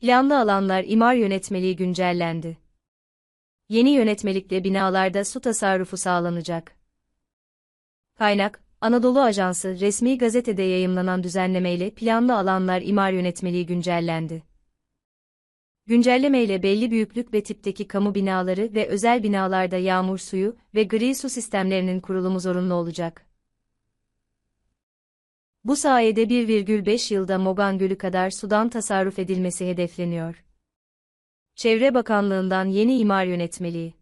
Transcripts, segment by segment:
Planlı alanlar imar yönetmeliği güncellendi. Yeni yönetmelikle binalarda su tasarrufu sağlanacak. Kaynak, Anadolu Ajansı resmi gazetede yayımlanan düzenlemeyle planlı alanlar imar yönetmeliği güncellendi. Güncellemeyle belli büyüklük ve tipteki kamu binaları ve özel binalarda yağmur suyu ve gri su sistemlerinin kurulumu zorunlu olacak. Bu sayede 1,5 yılda Mogan Gölü kadar sudan tasarruf edilmesi hedefleniyor. Çevre Bakanlığı'ndan yeni imar yönetmeliği.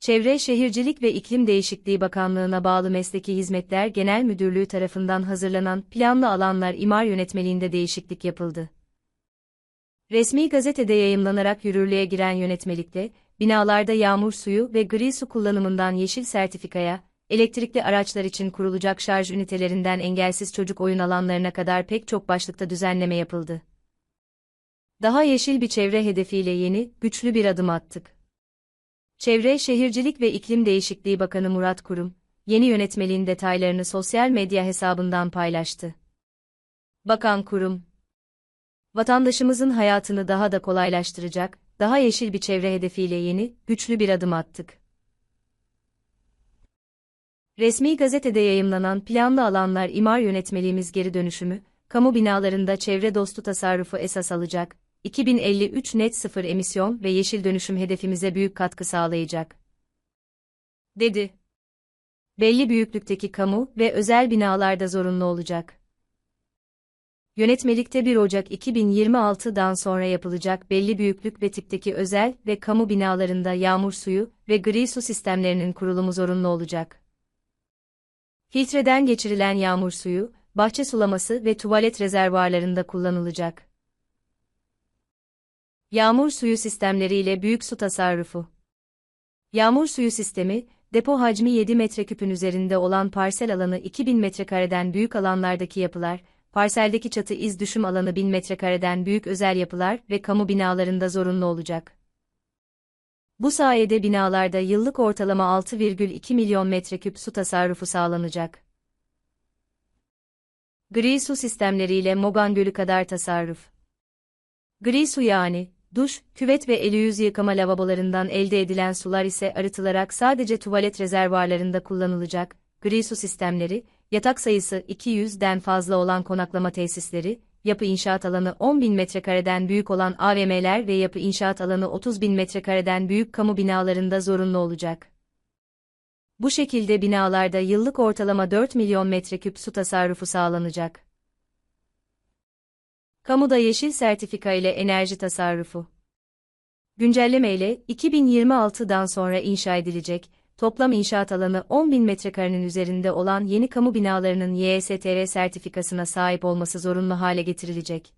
Çevre Şehircilik ve İklim Değişikliği Bakanlığı'na bağlı Mesleki Hizmetler Genel Müdürlüğü tarafından hazırlanan Planlı Alanlar İmar Yönetmeliğinde değişiklik yapıldı. Resmi gazetede yayımlanarak yürürlüğe giren yönetmelikte, binalarda yağmur suyu ve gri su kullanımından yeşil sertifikaya, elektrikli araçlar için kurulacak şarj ünitelerinden engelsiz çocuk oyun alanlarına kadar pek çok başlıkta düzenleme yapıldı. Daha yeşil bir çevre hedefiyle yeni, güçlü bir adım attık. Çevre Şehircilik ve İklim Değişikliği Bakanı Murat Kurum, yeni yönetmeliğin detaylarını sosyal medya hesabından paylaştı. Bakan Kurum, vatandaşımızın hayatını daha da kolaylaştıracak, daha yeşil bir çevre hedefiyle yeni, güçlü bir adım attık. Resmi gazetede yayımlanan Planlı Alanlar İmar Yönetmeliğimiz geri dönüşümü, kamu binalarında çevre dostu tasarrufu esas alacak, 2053 net sıfır emisyon ve yeşil dönüşüm hedefimize büyük katkı sağlayacak. Dedi. Belli büyüklükteki kamu ve özel binalarda zorunlu olacak. Yönetmelikte 1 Ocak 2026'dan sonra yapılacak belli büyüklük ve tipteki özel ve kamu binalarında yağmur suyu ve gri su sistemlerinin kurulumu zorunlu olacak. Filtreden geçirilen yağmur suyu, bahçe sulaması ve tuvalet rezervuarlarında kullanılacak. Yağmur suyu sistemleriyle büyük su tasarrufu. Yağmur suyu sistemi, depo hacmi 7 metreküpün üzerinde olan parsel alanı 2000 metrekareden büyük alanlardaki yapılar, parseldeki çatı iz düşüm alanı 1000 metrekareden büyük özel yapılar ve kamu binalarında zorunlu olacak. Bu sayede binalarda yıllık ortalama 6,2 milyon metreküp su tasarrufu sağlanacak. Gri su sistemleriyle Mogan Gölü kadar tasarruf. Gri su yani, duş, küvet ve eli yüz yıkama lavabolarından elde edilen sular ise arıtılarak sadece tuvalet rezervuarlarında kullanılacak. Gri su sistemleri, yatak sayısı 200'den fazla olan konaklama tesisleri, yapı inşaat alanı 10 bin metrekareden büyük olan AVM'ler ve yapı inşaat alanı 30 bin metrekareden büyük kamu binalarında zorunlu olacak. Bu şekilde binalarda yıllık ortalama 4 milyon metreküp su tasarrufu sağlanacak. Kamuda yeşil sertifika ile enerji tasarrufu. Güncelleme ile 2026'dan sonra inşa edilecek, toplam inşaat alanı 10 bin metrekarenin üzerinde olan yeni kamu binalarının YSTR sertifikasına sahip olması zorunlu hale getirilecek.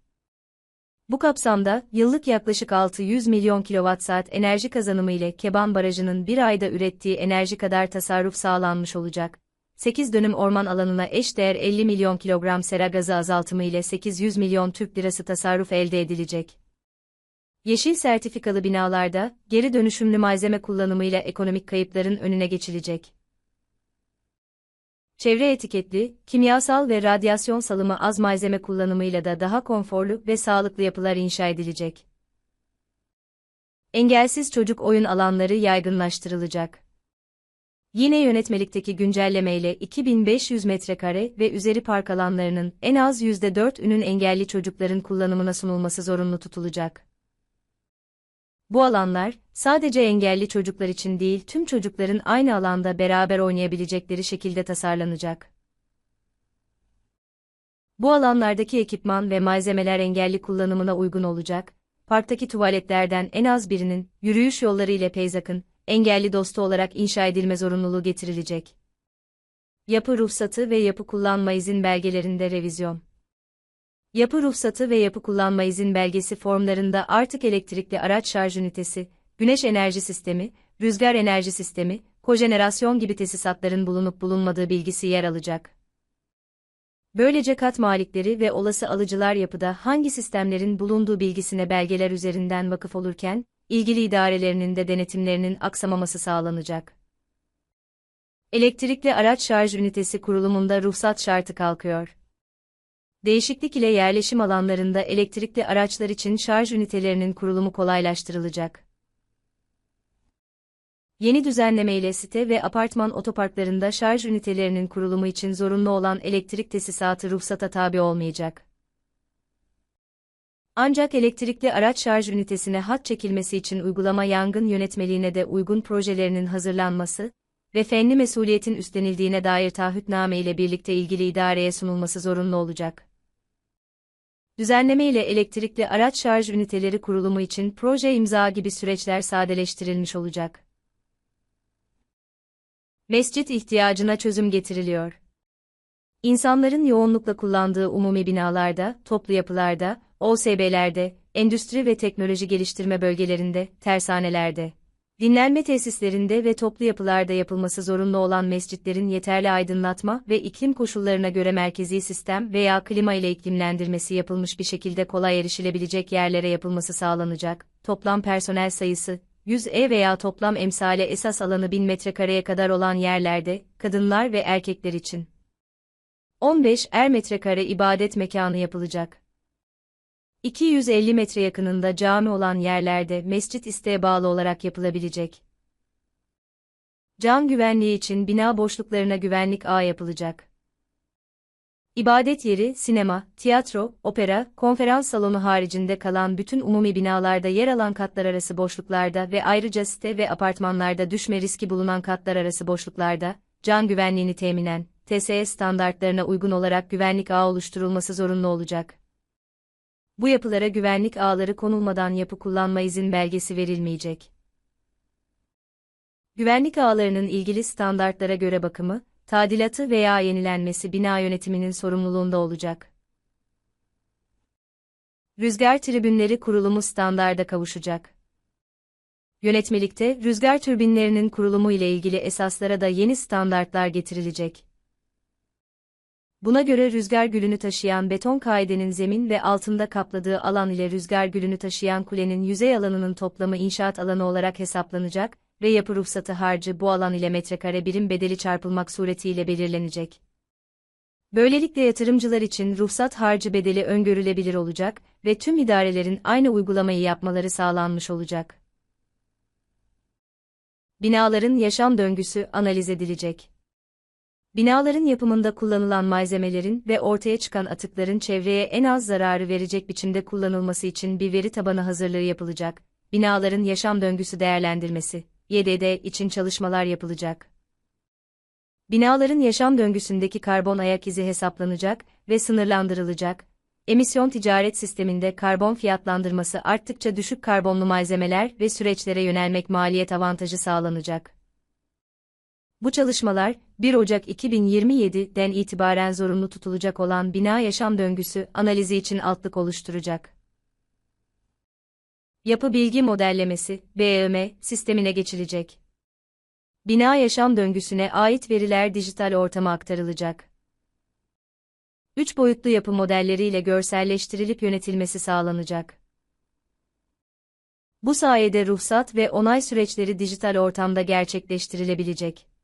Bu kapsamda, yıllık yaklaşık 600 milyon kWh enerji kazanımı ile Keban Barajı'nın bir ayda ürettiği enerji kadar tasarruf sağlanmış olacak. 8 dönüm orman alanına eşdeğer 50 milyon kilogram sera gazı azaltımı ile 800 milyon Türk lirası tasarruf elde edilecek. Yeşil sertifikalı binalarda, geri dönüşümlü malzeme kullanımıyla ekonomik kayıpların önüne geçilecek. Çevre etiketli, kimyasal ve radyasyon salımı az malzeme kullanımıyla da daha konforlu ve sağlıklı yapılar inşa edilecek. Engelsiz çocuk oyun alanları yaygınlaştırılacak. Yine yönetmelikteki güncellemeyle 2500 metrekare ve üzeri park alanlarının en az %4'ünün engelli çocukların kullanımına sunulması zorunlu tutulacak. Bu alanlar, sadece engelli çocuklar için değil tüm çocukların aynı alanda beraber oynayabilecekleri şekilde tasarlanacak. Bu alanlardaki ekipman ve malzemeler engelli kullanımına uygun olacak, parktaki tuvaletlerden en az birinin, yürüyüş yolları ile peyzakın, engelli dostu olarak inşa edilme zorunluluğu getirilecek. Yapı ruhsatı ve yapı kullanma izin belgelerinde revizyon. Yapı ruhsatı ve yapı kullanma izin belgesi formlarında artık elektrikli araç şarj ünitesi, güneş enerji sistemi, rüzgar enerji sistemi, kojenerasyon gibi tesisatların bulunup bulunmadığı bilgisi yer alacak. Böylece kat malikleri ve olası alıcılar yapıda hangi sistemlerin bulunduğu bilgisine belgeler üzerinden vakıf olurken, ilgili idarelerinin de denetimlerinin aksamaması sağlanacak. Elektrikli araç şarj ünitesi kurulumunda ruhsat şartı kalkıyor. Değişiklik ile yerleşim alanlarında elektrikli araçlar için şarj ünitelerinin kurulumu kolaylaştırılacak. Yeni düzenleme ile site ve apartman otoparklarında şarj ünitelerinin kurulumu için zorunlu olan elektrik tesisatı ruhsata tabi olmayacak. Ancak elektrikli araç şarj ünitesine hat çekilmesi için uygulama yangın yönetmeliğine de uygun projelerinin hazırlanması ve fenli mesuliyetin üstlenildiğine dair taahhütname ile birlikte ilgili idareye sunulması zorunlu olacak. Düzenleme ile elektrikli araç şarj üniteleri kurulumu için proje imza gibi süreçler sadeleştirilmiş olacak. Mescit ihtiyacına çözüm getiriliyor. İnsanların yoğunlukla kullandığı umumi binalarda, toplu yapılarda, OSB'lerde, endüstri ve teknoloji geliştirme bölgelerinde, tersanelerde, dinlenme tesislerinde ve toplu yapılarda yapılması zorunlu olan mescitlerin yeterli aydınlatma ve iklim koşullarına göre merkezi sistem veya klima ile iklimlendirmesi yapılmış bir şekilde kolay erişilebilecek yerlere yapılması sağlanacak. Toplam personel sayısı 100 e veya toplam emsale esas alanı 1000 metrekareye kadar olan yerlerde, kadınlar ve erkekler için 15 er metrekare ibadet mekanı yapılacak. 250 metre yakınında cami olan yerlerde mescit isteğe bağlı olarak yapılabilecek. Can güvenliği için bina boşluklarına güvenlik ağ yapılacak. İbadet yeri, sinema, tiyatro, opera, konferans salonu haricinde kalan bütün umumi binalarda yer alan katlar arası boşluklarda ve ayrıca site ve apartmanlarda düşme riski bulunan katlar arası boşluklarda, can güvenliğini teminen, TSE standartlarına uygun olarak güvenlik ağı oluşturulması zorunlu olacak. Bu yapılara güvenlik ağları konulmadan yapı kullanma izin belgesi verilmeyecek. Güvenlik ağlarının ilgili standartlara göre bakımı, tadilatı veya yenilenmesi bina yönetiminin sorumluluğunda olacak. Rüzgar tribünleri kurulumu standarda kavuşacak. Yönetmelikte rüzgar türbinlerinin kurulumu ile ilgili esaslara da yeni standartlar getirilecek. Buna göre rüzgar gülünü taşıyan beton kaidenin zemin ve altında kapladığı alan ile rüzgar gülünü taşıyan kulenin yüzey alanının toplamı inşaat alanı olarak hesaplanacak ve yapı ruhsatı harcı bu alan ile metrekare birim bedeli çarpılmak suretiyle belirlenecek. Böylelikle yatırımcılar için ruhsat harcı bedeli öngörülebilir olacak ve tüm idarelerin aynı uygulamayı yapmaları sağlanmış olacak. Binaların yaşam döngüsü analiz edilecek. Binaların yapımında kullanılan malzemelerin ve ortaya çıkan atıkların çevreye en az zararı verecek biçimde kullanılması için bir veri tabanı hazırlığı yapılacak. Binaların yaşam döngüsü değerlendirmesi, YDD için çalışmalar yapılacak. Binaların yaşam döngüsündeki karbon ayak izi hesaplanacak ve sınırlandırılacak. Emisyon ticaret sisteminde karbon fiyatlandırması arttıkça düşük karbonlu malzemeler ve süreçlere yönelmek maliyet avantajı sağlanacak. Bu çalışmalar, 1 Ocak 2027'den itibaren zorunlu tutulacak olan bina yaşam döngüsü analizi için altlık oluşturacak. Yapı bilgi modellemesi, BEM, sistemine geçilecek. Bina yaşam döngüsüne ait veriler dijital ortama aktarılacak. Üç boyutlu yapı modelleriyle görselleştirilip yönetilmesi sağlanacak. Bu sayede ruhsat ve onay süreçleri dijital ortamda gerçekleştirilebilecek.